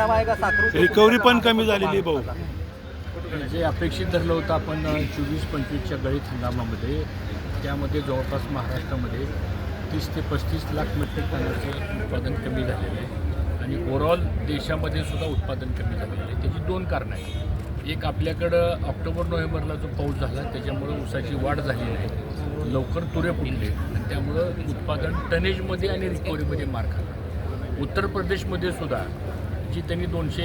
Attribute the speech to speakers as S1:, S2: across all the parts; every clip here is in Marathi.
S1: परिणाम आहे का साखर
S2: रिकव्हरी पण कमी झालेली आहे भाऊ.
S3: जे अपेक्षित धरलं होतं आपण चोवीस पंचवीसच्या गळीत हंगामामध्ये त्यामध्ये जवळपास महाराष्ट्रामध्ये तीस ते पस्तीस लाख मेट्रिक टनाचं उत्पादन कमी झालेलं आहे. आणि ओव्हरऑल देशामध्ये सुद्धा उत्पादन कमी झालेलं आहे. त्याची दोन कारणं आहेत. एक आपल्याकडं ऑक्टोबर नोव्हेंबरला जो पाऊस झाला त्याच्यामुळं ऊसाची वाढ झाली नाही. लवकर तुरे फुटले. आणि त्यामुळं उत्पादन टनेजमध्ये आणि रिकव्हरीमध्ये मार खाल्ला. उत्तर प्रदेशमध्ये सुद्धा जी त्यांनी दोनशे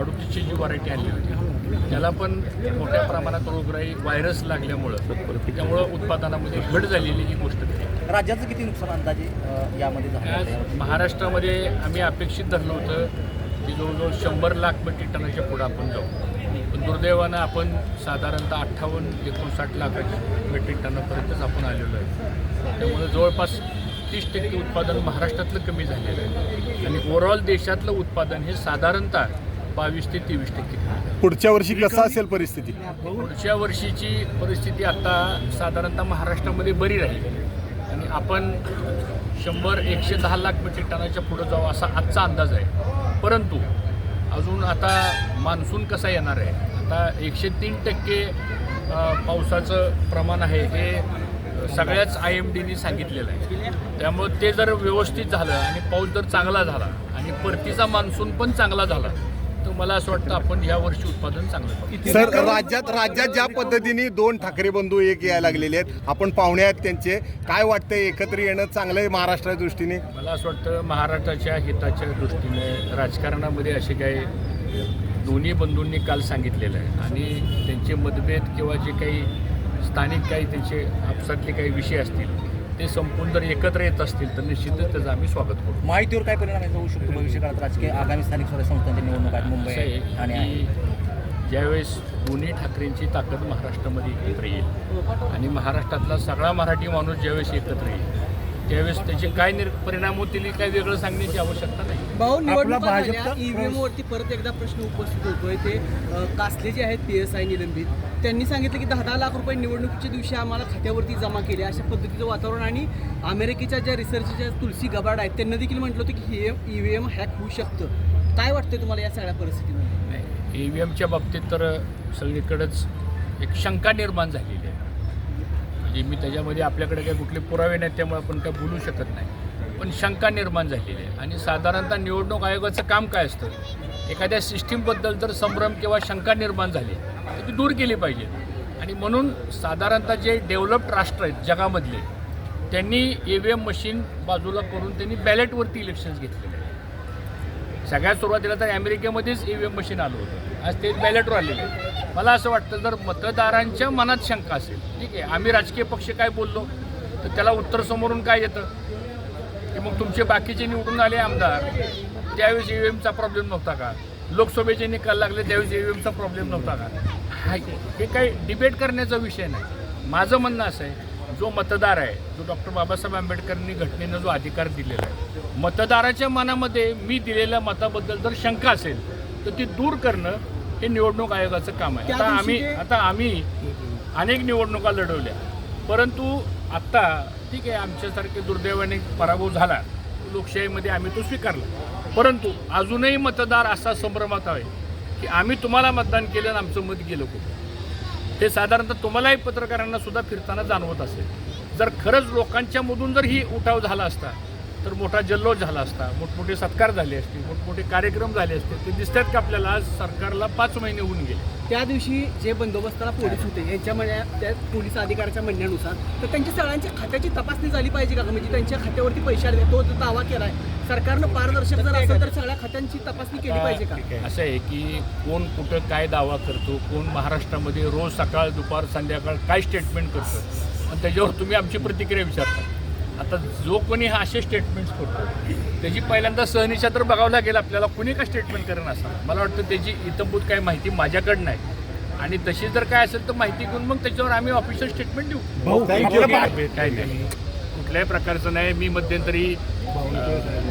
S3: अडुतीसची जी व्हरायटी आणली होती त्याला पण मोठ्या प्रमाणात रोगराई व्हायरस लागल्यामुळं त्यामुळं उत्पादनामध्ये घट झालेली ही गोष्ट
S1: राज्याचं किती नुकसान अंदाजे यामध्ये
S3: आज? महाराष्ट्रामध्ये आम्ही अपेक्षित धरलं होतं की जवळजवळ शंभर लाख मेट्रिक टनाच्या पुढं आपण जाऊ. पण दुर्दैवानं आपण साधारणतः अठ्ठावन्न एकोणसाठ लाखाच्या मेट्रिक टनापर्यंतच आपण आलेलो आहे. त्यामुळे जवळपास तीस टक्के उत्पादन महाराष्ट्रातलं कमी झालेलं आहे. आणि ओव्हरऑल देशातलं उत्पादन हे साधारणतः बावीस ते तेवीस टक्के
S2: पुढच्या वर्षी कसं असेल परिस्थिती?
S3: पुढच्या वर्षीची परिस्थिती आता साधारणतः महाराष्ट्रामध्ये बरी राहील. आणि आपण शंभर एकशे दहा लाख मेट्रिक टनाच्या पुढं जाऊ असा आजचा अंदाज आहे. परंतु अजून आता मान्सून कसा येणार आहे? आता एकशे तीन टक्के पावसाचं प्रमाण आहे हे सगळ्याच आय एम डीने सांगितलेलं आहे. त्यामुळे ते जर व्यवस्थित झालं आणि पाऊस जर चांगला झाला आणि परतीचा मान्सून पण चांगला झाला तर मला असं वाटतं आपण या वर्षी उत्पादन चांगलं
S2: सर राज्यात राज्यात ज्या पद्धतीने दोन ठाकरे बंधू एक यायला लागलेले आहेत आपण पाहुणे आहेत त्यांचे. काय वाटतंय एकत्र येणं चांगलं आहे महाराष्ट्राच्या दृष्टीने?
S3: मला असं वाटतं महाराष्ट्राच्या हिताच्या दृष्टीने राजकारणामध्ये असे काही दोन्ही बंधूंनी काल सांगितलेलं आहे. आणि त्यांचे मतभेद किंवा जे काही स्थानिक काही त्यांचे आपसातले काही विषय असतील ते संपून जर एकत्र येत असतील तर निश्चितच त्याचं आम्ही स्वागत करू.
S1: माहितीवर काय परिणाम होऊ शकतो भविष्य काळात राजकीय आगामी स्थानिक स्वराज्य संस्थांच्या निवडणूक आहेत मुंबई
S3: की ज्यावेळेस दोन्ही ठाकरेंची ताकद महाराष्ट्रामध्ये एकत्र येईल आणि महाराष्ट्रातला सगळा मराठी माणूस ज्यावेळेस एकत्र येईल त्यावेळेस त्याचे काय निर परिणाम होतील काय वेगळं सांगण्याची आवश्यकता नाही.
S4: भाऊ निवडणुका ईव्हीएम वरती परत एकदा प्रश्न उपस्थित होतोय. ते कासले जे आहेत पी एस आय निलंबित त्यांनी सांगितलं की दहा दहा लाख रुपये निवडणुकीच्या दिवशी आम्हाला खात्यावरती जमा केले. अशा पद्धतीचं वातावरण आणि अमेरिकेच्या ज्या रिसर्चच्या तुलसी गबाड आहेत त्यांना देखील म्हटलं होतं की हे ईव्हीएम हॅक होऊ शकतं. काय वाटतंय तुम्हाला या सगळ्या परिस्थितीमध्ये?
S3: ई व्ही एमच्या बाबतीत तर सगळीकडेच एक शंका निर्माण झालेली आहे. म्हणजे मी त्याच्यामध्ये आपल्याकडे काही कुठले पुरावे नाहीत त्यामुळे आपण काय बोलू शकत नाही. पण शंका निर्माण झालेली आहे. आणि साधारणतः निवडणूक आयोगाचं काम काय असतं? एखाद्या सिस्टीमबद्दल जर संभ्रम किंवा शंका निर्माण झाली तर ती दूर केली पाहिजे. आणि म्हणून साधारणतः जे डेव्हलप्ड राष्ट्र आहेत जगामधले त्यांनी ई व्ही एम मशीन बाजूला करून त्यांनी बॅलेटवरती इलेक्शन्स घेतलेले सगळ्यात सुरुवातीला तर अमेरिकेमध्येच ई व्ही एम मशीन आलं होतं. आज ते बॅलेटवर आलेले आहे. मला असं वाटतं जर मतदारांच्या मनात शंका असेल ठीक आहे आम्ही राजकीय पक्ष काय बोललो तर त्याला उत्तर समोरून काय येतं? की मग तुमचे बाकीचे निवडून आले आमदार त्यावेळेस ई व्ही एमचा प्रॉब्लेम नव्हता का? लोकसभेचे निकाल लागले त्यावेळेस ई व्ही एमचा प्रॉब्लेम नव्हता का? हे काही डिबेट करण्याचा विषय नाही. माझं म्हणणं असं आहे जो मतदार आहे जो डॉक्टर बाबासाहेब आंबेडकरांनी घटनेनं जो अधिकार दिलेला आहे मतदाराच्या मनामध्ये मी दिलेल्या मताबद्दल जर शंका असेल तर ती दूर करणं हे निवडणूक आयोगाचं काम आहे. आता आम्ही आता आम्ही अनेक निवडणुका लढवल्या. परंतु आत्ता ठीक आहे आमच्यासारखे दुर्दैवाने पराभव झाला. लोकशाहीमध्ये आम्ही तो स्वीकारला. परंतु अजूनही मतदार असा संभ्रमात आहे की आम्ही तुम्हाला मतदान केलं आणि आमचं मत गेलं कुठं? हे साधारणतः तुम्हालाही पत्रकारांना सुद्धा फिरताना जाणवत असेल. जर खरंच लोकांच्या मधून जर ही उठाव झाला असता तर मोठा जल्लोष झाला असता. मोठमोठे सत्कार झाले असते मोठमोठे कार्यक्रम झाले असते. ते दिसतात का आपल्याला? आज सरकारला पाच महिने होऊन गेले.
S4: त्या दिवशी जे बंदोबस्ताला पोलीस होते यांच्या म्हणण्या त्या पोलीस अधिकाऱ्याच्या म्हणण्यानुसार तर त्यांच्या सगळ्यांच्या खात्याची तपासणी झाली पाहिजे का? म्हणजे त्यांच्या खात्यावरती पैसे आले? तो जो दावा केलाय सरकारनं पारदर्शक जर असेल तर सगळ्या खात्यांची तपासणी केली पाहिजे का?
S3: असं आहे की कोण कुठं काय दावा करतो कोण महाराष्ट्रामध्ये रोज सकाळ दुपार संध्याकाळ काय स्टेटमेंट करतो? आणि त्याच्यावर तुम्ही आमची प्रतिक्रिया विचारता. आता जो कोणी हा असे स्टेटमेंट्स करतो त्याची पहिल्यांदा सहनिशा तर बघावं लागेल आपल्याला कुणी का स्टेटमेंट करेन असं? मला वाटतं त्याची इतंभूत काही माहिती माझ्याकडं नाही. आणि तशी जर काय असेल तर माहिती घेऊन मग त्याच्यावर आम्ही ऑफिशियल स्टेटमेंट देऊ. काय नाही. कुठल्याही प्रकारचं नाही. मी मध्यंतरी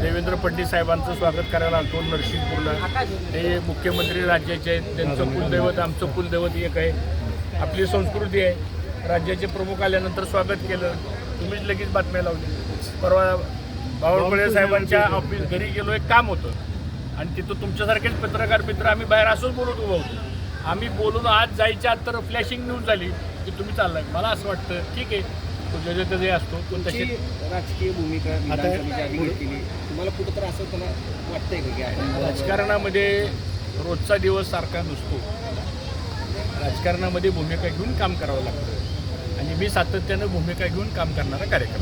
S3: देवेंद्र फडणवीस साहेबांचं स्वागत करायला आलतो नरसिंहपूरला. ते मुख्यमंत्री राज्याचे आहेत. त्यांचं कुलदैवत आमचं कुलदैवत एक आहे. आपली संस्कृती आहे. राज्याचे प्रमुख आल्यानंतर स्वागत केलं. तुम्हीच लगेच बातम्या लावली. परवा बावळकुळे साहेबांच्या ऑफिस घरी गेलो एक काम होतं. आणि तिथं तुमच्यासारखेच पत्रकार मित्र आम्ही बाहेर असंच बोलत उभं होतो. आम्ही बोलून आज जायच्या आत तर फ्लॅशिंग न्यूज झाली की तुम्ही चाललाय. मला असं वाटतं ठीक आहे त्याचे असतो पण तसे
S1: राजकीय भूमिका तुम्हाला कुठं तर असं वाटतंय का?
S3: राजकारणामध्ये रोजचा दिवस सारखा नसतो. राजकारणामध्ये भूमिका घेऊन काम करावं लागतं. आणि मी सातत्यानं भूमिका घेऊन काम करणारा कार्यक्रम